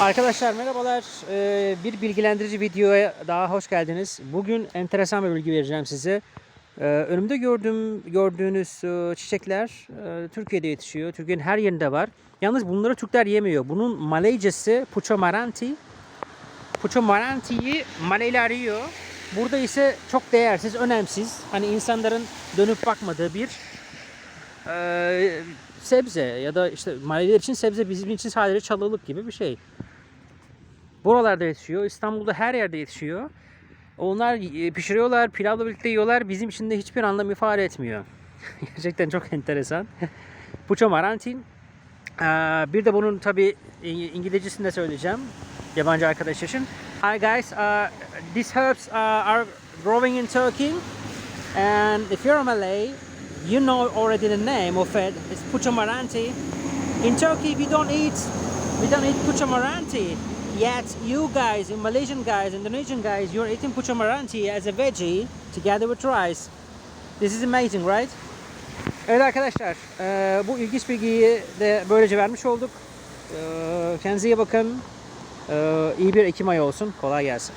Arkadaşlar merhabalar. Ee, bir bilgilendirici videoya daha hoş geldiniz. Bugün enteresan bir bilgi vereceğim size. Ee, önümde gördüğüm gördüğünüz e, çiçekler e, Türkiye'de yetişiyor. Türkiye'nin her yerinde var. Yalnız bunları Türkler yemiyor. Bunun Maleycesi Pucho Maranti. Pucho Maranti'yi Maleyler yiyor. Burada ise çok değersiz, önemsiz. Hani insanların dönüp bakmadığı bir e, sebze ya da işte Maleyler için sebze bizim için sadece çalılık gibi bir şey. Buralarda yetişiyor. İstanbul'da her yerde yetişiyor. Onlar e, pişiriyorlar, pilavla birlikte yiyorlar. Bizim için de hiçbir anlam ifade etmiyor. Gerçekten çok enteresan. Pucho Marantin. Ee, Bir de bunun tabi İngilizcesini de söyleyeceğim. Yabancı arkadaş için. Hi guys, uh, these herbs are growing in Turkey. And if you're a Malay, you know already the name of it. It's Pucho Maranti. In Turkey, we don't eat we don't eat Pucho Maranti. Yet you guys, in Malaysian guys, Indonesian guys, you're eating Pucho Maranti as a veggie together with rice. This is amazing, right? Evet arkadaşlar, eee, bu ilginç bilgiyi de böylece vermiş olduk. Eee, kendinize iyi bakın. Eee, iyi bir Ekim ayı olsun. Kolay gelsin.